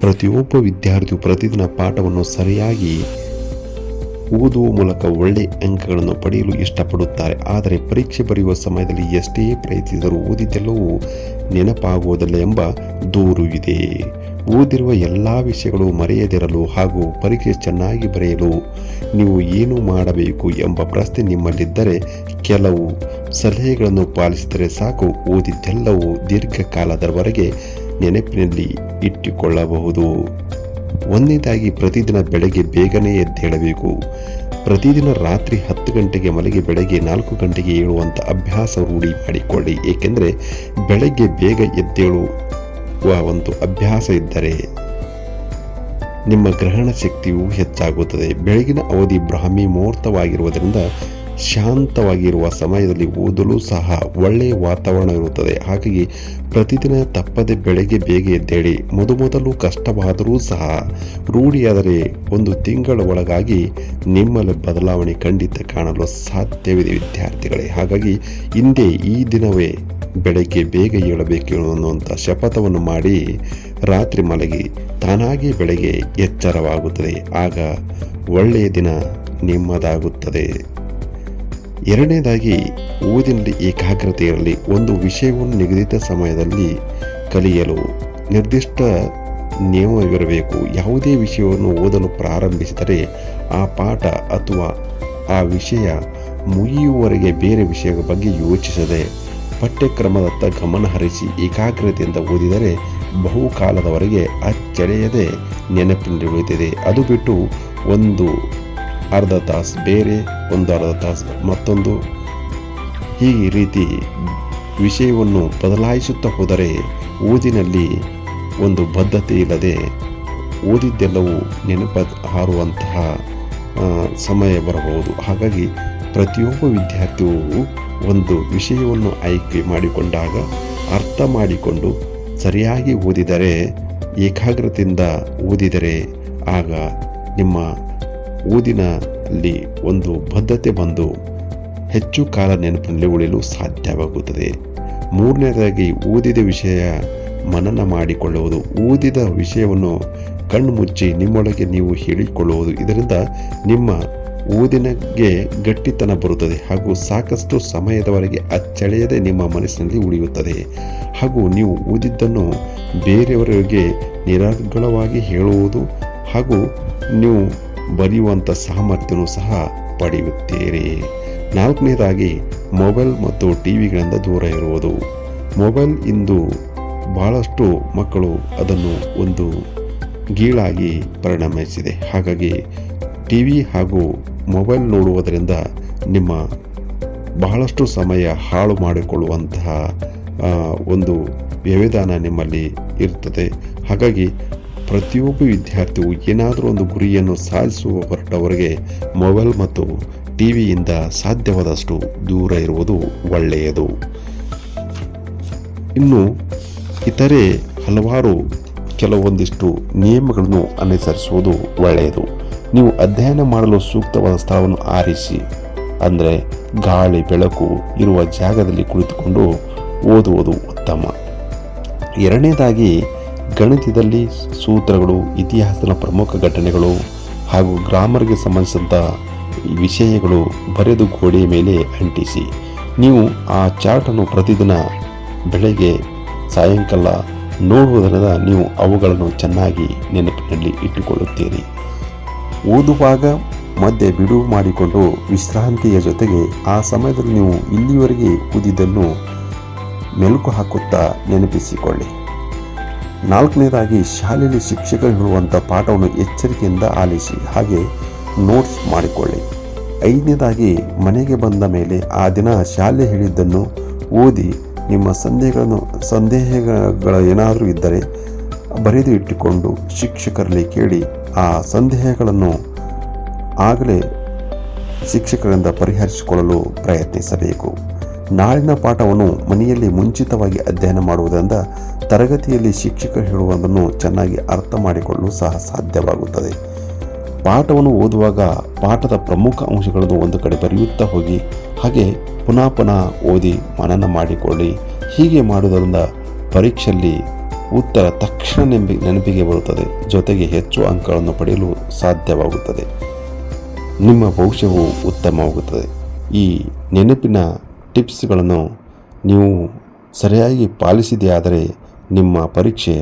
ಪ್ರತಿಯೊಬ್ಬ ವಿದ್ಯಾರ್ಥಿಯು ಪ್ರತಿದಿನ ಪಾಠವನ್ನು ಸರಿಯಾಗಿ ಓದುವ ಮೂಲಕ ಒಳ್ಳೆಯ ಅಂಕಗಳನ್ನು ಪಡೆಯಲು ಇಷ್ಟಪಡುತ್ತಾರೆ. ಆದರೆ ಪರೀಕ್ಷೆ ಬರೆಯುವ ಸಮಯದಲ್ಲಿ ಎಷ್ಟೇ ಪ್ರಯತ್ನಿಸಿದರೂ ಓದಿದ್ದೆಲ್ಲವೂ ನೆನಪಾಗುವುದಿಲ್ಲ ಎಂಬ ದೂರು ಇದೆ. ಓದಿರುವ ಎಲ್ಲ ವಿಷಯಗಳು ಮರೆಯದಿರಲು ಹಾಗೂ ಪರೀಕ್ಷೆ ಚೆನ್ನಾಗಿ ಬರೆಯಲು ನೀವು ಏನು ಮಾಡಬೇಕು ಎಂಬ ಪ್ರಶ್ನೆ ನಿಮ್ಮಲ್ಲಿದ್ದರೆ ಕೆಲವು ಸಲಹೆಗಳನ್ನು ಪಾಲಿಸಿದರೆ ಸಾಕು. ಓದಿದ್ದೆಲ್ಲವೂ ದೀರ್ಘಕಾಲದವರೆಗೆ ನೆನಪಿನಲ್ಲಿ ಇಟ್ಟುಕೊಳ್ಳಬಹುದು. ಒಂದನೇದಾಗಿ ಪ್ರತಿದಿನ ಬೆಳಗ್ಗೆ ಬೇಗನೆ ಎದ್ದೇಳಬೇಕು. ಪ್ರತಿದಿನ ರಾತ್ರಿ ಹತ್ತು ಗಂಟೆಗೆ ಮಲಗಿ ಬೆಳಗ್ಗೆ ನಾಲ್ಕು ಗಂಟೆಗೆ ಏಳುವಂಥ ಅಭ್ಯಾಸ ರೂಢಿ ಮಾಡಿಕೊಳ್ಳಿ. ಏಕೆಂದರೆ ಬೆಳಗ್ಗೆ ಬೇಗ ಎದ್ದೇಳುವ ಒಂದು ಅಭ್ಯಾಸ ಇದ್ದರೆ ನಿಮ್ಮ ಗ್ರಹಣ ಶಕ್ತಿಯು ಹೆಚ್ಚಾಗುತ್ತದೆ. ಬೆಳಗಿನ ಅವಧಿ ಬ್ರಾಹ್ಮಿ ಮುಹೂರ್ತವಾಗಿರುವುದರಿಂದ ಶಾಂತವಾಗಿರುವ ಸಮಯದಲ್ಲಿ ಓದಲು ಸಹ ಒಳ್ಳೆಯ ವಾತಾವರಣ ಇರುತ್ತದೆ. ಹಾಗಾಗಿ ಪ್ರತಿದಿನ ತಪ್ಪದೆ ಬೆಳಗ್ಗೆ ಬೇಗ ಎದ್ದೇಳಿ, ಮೊದಮೊದಲು ಕಷ್ಟವಾದರೂ ಸಹ ರೂಢಿಯಾದರೆ ಒಂದು ತಿಂಗಳ ಒಳಗಾಗಿ ನಿಮ್ಮಲ್ಲಿ ಬದಲಾವಣೆ ಖಂಡಿತ ಕಾಣಲು ಸಾಧ್ಯವಿದೆ ವಿದ್ಯಾರ್ಥಿಗಳೇ. ಹಾಗಾಗಿ ಹಿಂದೆ ಈ ದಿನವೇ ಬೆಳಗ್ಗೆ ಬೇಗ ಏಳಬೇಕು ಅನ್ನುವಂಥ ಶಪಥವನ್ನು ಮಾಡಿ ರಾತ್ರಿ ಮಲಗಿ ತಾನಾಗಿ ಬೆಳಗ್ಗೆ ಎಚ್ಚರವಾಗುತ್ತದೆ. ಆಗ ಒಳ್ಳೆಯ ದಿನ ನಿಮ್ಮದಾಗುತ್ತದೆ. ಎರಡನೇದಾಗಿ, ಓದಿನಲ್ಲಿ ಏಕಾಗ್ರತೆ ಇರಲಿ ಒಂದು ವಿಷಯವನ್ನು ನಿಗದಿತ ಸಮಯದಲ್ಲಿ ಕಲಿಯಲು ನಿರ್ದಿಷ್ಟ ನಿಯಮವಿರಬೇಕು. ಯಾವುದೇ ವಿಷಯವನ್ನು ಓದಲು ಪ್ರಾರಂಭಿಸಿದರೆ ಆ ಪಾಠ ಅಥವಾ ಆ ವಿಷಯ ಮುಗಿಯುವವರೆಗೆ ಬೇರೆ ವಿಷಯದ ಬಗ್ಗೆ ಯೋಚಿಸದೆ ಪಠ್ಯಕ್ರಮದತ್ತ ಗಮನ ಹರಿಸಿ ಏಕಾಗ್ರತೆಯಿಂದ ಓದಿದರೆ ಬಹುಕಾಲದವರೆಗೆ ಅಚ್ಚಳಿಯದೆ ನೆನಪಿನಲ್ಲಿ ಉಳಿದಿದೆ ಅದು ಬಿಟ್ಟು ಒಂದು ಅರ್ಧ ತಾಸು ಬೇರೆ, ಒಂದು ಅರ್ಧ ತಾಸು ಮತ್ತೊಂದು. ಈ ರೀತಿ ವಿಷಯವನ್ನು ಬದಲಾಯಿಸುತ್ತಾ ಹೋದರೆ ಓದಿನಲ್ಲಿ ಒಂದು ಬದ್ಧತೆ ಇಲ್ಲದೆ ಓದಿದ್ದೆಲ್ಲವೂ ನೆನಪ ಹಾರುವಂತಹ ಸಮಯ ಬರಬಹುದು. ಹಾಗಾಗಿ ಪ್ರತಿಯೊಬ್ಬ ವಿದ್ಯಾರ್ಥಿಯು ಒಂದು ವಿಷಯವನ್ನು ಆಯ್ಕೆ ಮಾಡಿಕೊಂಡಾಗ ಅರ್ಥ ಮಾಡಿಕೊಂಡು ಸರಿಯಾಗಿ ಓದಿದರೆ, ಏಕಾಗ್ರತೆಯಿಂದ ಓದಿದರೆ ಆಗ ನಿಮ್ಮ ಓದಿನಲ್ಲಿ ಒಂದು ಬದ್ಧತೆ ಬಂದು ಹೆಚ್ಚು ಕಾಲ ನೆನಪಿನಲ್ಲಿ ಉಳಿಯಲು ಸಾಧ್ಯವಾಗುತ್ತದೆ. ಮೂರನೇದಾಗಿ ಓದಿದ ವಿಷಯ ಮನನ ಮಾಡಿಕೊಳ್ಳುವುದು. ಓದಿದ ವಿಷಯವನ್ನು ಕಣ್ಣು ಮುಚ್ಚಿ ನಿಮ್ಮೊಳಗೆ ನೀವು ಹೇಳಿಕೊಳ್ಳುವುದು. ಇದರಿಂದ ನಿಮ್ಮ ಓದಿನಗೆ ಗಟ್ಟಿತನ ಬರುತ್ತದೆ ಹಾಗೂ ಸಾಕಷ್ಟು ಸಮಯದವರೆಗೆ ಅಚ್ಚಳೆಯದೆ ನಿಮ್ಮ ಮನಸ್ಸಿನಲ್ಲಿ ಉಳಿಯುತ್ತದೆ. ಹಾಗೂ ನೀವು ಓದಿದ್ದನ್ನು ಬೇರೆಯವರಿಗೆ ನಿರರ್ಗಳವಾಗಿ ಹೇಳುವುದು ಹಾಗೂ ನೀವು ಬರೆಯುವಂಥ ಸಾಮರ್ಥ್ಯನೂ ಸಹ ಪಡೆಯುತ್ತೀರಿ. ನಾಲ್ಕನೇದಾಗಿ, ಮೊಬೈಲ್ ಮತ್ತು ಟಿ ವಿಗಳಿಂದ ದೂರ ಇರುವುದು. ಮೊಬೈಲ್ ಇಂದು ಬಹಳಷ್ಟು ಮಕ್ಕಳು ಅದನ್ನು ಒಂದು ಗೀಳಾಗಿ ಪರಿಣಮಿಸಿದೆ. ಹಾಗಾಗಿ ಟಿ ವಿ ಹಾಗೂ ಮೊಬೈಲ್ ನೋಡುವುದರಿಂದ ನಿಮ್ಮ ಬಹಳಷ್ಟು ಸಮಯ ಹಾಳು ಮಾಡಿಕೊಳ್ಳುವಂತಹ ಒಂದು ವ್ಯವಧಾನ ನಿಮ್ಮಲ್ಲಿ ಇರ್ತದೆ. ಹಾಗಾಗಿ ಪ್ರತಿಯೊಬ್ಬ ವಿದ್ಯಾರ್ಥಿಯು ಏನಾದರೂ ಒಂದು ಗುರಿಯನ್ನು ಸಾಧಿಸುವ ಹೊರಟವರಿಗೆ ಮೊಬೈಲ್ ಮತ್ತು ಟಿ ವಿಯಿಂದ ಸಾಧ್ಯವಾದಷ್ಟು ದೂರ ಇರುವುದು ಒಳ್ಳೆಯದು. ಇನ್ನು ಇತರೆ ಹಲವಾರು ಕೆಲವೊಂದಿಷ್ಟು ನಿಯಮಗಳನ್ನು ಅನುಸರಿಸುವುದು ಒಳ್ಳೆಯದು. ನೀವು ಅಧ್ಯಯನ ಮಾಡಲು ಸೂಕ್ತವಾದ ಸ್ಥಳವನ್ನು ಆರಿಸಿ, ಅಂದರೆ ಗಾಳಿ, ಬೆಳಕು ಇರುವ ಜಾಗದಲ್ಲಿ ಕುಳಿತುಕೊಂಡು ಓದುವುದು ಉತ್ತಮ. ಎರಡನೇದಾಗಿ ಗಣಿತದಲ್ಲಿ ಸೂತ್ರಗಳು, ಇತಿಹಾಸದ ಪ್ರಮುಖ ಘಟನೆಗಳು ಹಾಗೂ ಗ್ರಾಮರ್ಗೆ ಸಂಬಂಧಿಸಿದಂಥ ವಿಷಯಗಳು ಬರೆದು ಗೋಡೆಯ ಮೇಲೆ ಅಂಟಿಸಿ. ನೀವು ಆ ಚಾರ್ಟನ್ನು ಪ್ರತಿದಿನ ಬೆಳಗ್ಗೆ, ಸಾಯಂಕಾಲ ನೋಡುವುದರಿಂದ ನೀವು ಅವುಗಳನ್ನು ಚೆನ್ನಾಗಿ ನೆನಪಿನಲ್ಲಿ ಇಟ್ಟುಕೊಳ್ಳುತ್ತೀರಿ. ಓದುವಾಗ ಮಧ್ಯೆ ಬಿಡುವು ಮಾಡಿಕೊಂಡು ವಿಶ್ರಾಂತಿಯ ಜೊತೆಗೆ ಆ ಸಮಯದಲ್ಲಿ ನೀವು ಇಲ್ಲಿವರೆಗೆ ಓದಿದ್ದನ್ನು ಮೆಲುಕು ಹಾಕುತ್ತಾ ನೆನಪಿಸಿಕೊಳ್ಳಿ. ನಾಲ್ಕನೇದಾಗಿ ಶಾಲೆಯಲ್ಲಿ ಶಿಕ್ಷಕರು ಹೇಳುವಂಥ ಪಾಠವನ್ನು ಎಚ್ಚರಿಕೆಯಿಂದ ಆಲಿಸಿ, ಹಾಗೆ ನೋಟ್ಸ್ ಮಾಡಿಕೊಳ್ಳಿ. ಐದನೇದಾಗಿ ಮನೆಗೆ ಬಂದ ಮೇಲೆ ಆ ದಿನ ಶಾಲೆ ಹೇಳಿದ್ದನ್ನು ಓದಿ ನಿಮ್ಮ ಸಂದೇಹಗಳನ್ನು, ಸಂದೇಹಗಳ ಏನಾದರೂ ಇದ್ದರೆ ಬರೆದು ಇಟ್ಟುಕೊಂಡು ಶಿಕ್ಷಕರಲ್ಲಿ ಕೇಳಿ ಆ ಸಂದೇಹಗಳನ್ನು ಆಗಲೇ ಶಿಕ್ಷಕರಿಂದ ಪರಿಹರಿಸಿಕೊಳ್ಳಲು ಪ್ರಯತ್ನಿಸಬೇಕು. ನಾಳಿನ ಪಾಠವನ್ನು ಮನೆಯಲ್ಲಿ ಮುಂಚಿತವಾಗಿ ಅಧ್ಯಯನ ಮಾಡುವುದರಿಂದ ತರಗತಿಯಲ್ಲಿ ಶಿಕ್ಷಕ ಹೇಳುವುದನ್ನು ಚೆನ್ನಾಗಿ ಅರ್ಥ ಮಾಡಿಕೊಳ್ಳಲು ಸಹ ಸಾಧ್ಯವಾಗುತ್ತದೆ. ಪಾಠವನ್ನು ಓದುವಾಗ ಪಾಠದ ಪ್ರಮುಖ ಅಂಶಗಳನ್ನು ಒಂದು ಕಡೆ ಬರೆಯುತ್ತಾ ಹೋಗಿ, ಹಾಗೆ ಪುನಃ ಪುನಃ ಓದಿ ಮನನ ಮಾಡಿಕೊಳ್ಳಿ. ಹೀಗೆ ಮಾಡುವುದರಿಂದ ಪರೀಕ್ಷೆಯಲ್ಲಿ ಉತ್ತರ ತಕ್ಷಣ ನೆನಪಿ ನೆನಪಿಗೆ ಬರುತ್ತದೆ. ಜೊತೆಗೆ ಹೆಚ್ಚು ಅಂಕಗಳನ್ನು ಪಡೆಯಲು ಸಾಧ್ಯವಾಗುತ್ತದೆ. ನಿಮ್ಮ ಭವಿಷ್ಯವು ಉತ್ತಮವಾಗುತ್ತದೆ. ಈ ನೆನಪಿನ ಟಿಪ್ಸ್ಗಳನ್ನು ನೀವು ಸರಿಯಾಗಿ ಪಾಲಿಸಿದೆಯಾದರೆ ನಿಮ್ಮ ಪರೀಕ್ಷೆ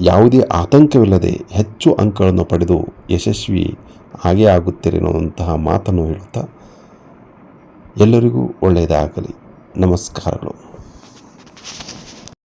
ಯಾವುದೇ ಆತಂಕವಿಲ್ಲದೆ ಹೆಚ್ಚು ಅಂಕಗಳನ್ನು ಪಡೆದು ಯಶಸ್ವಿ ಆಗೇ ಆಗುತ್ತೀರಿ ಅನ್ನುವಂತಹ ಮಾತನ್ನು ಹೇಳುತ್ತಾ ಎಲ್ಲರಿಗೂ ಒಳ್ಳೆಯದಾಗಲಿ. ನಮಸ್ಕಾರಗಳು.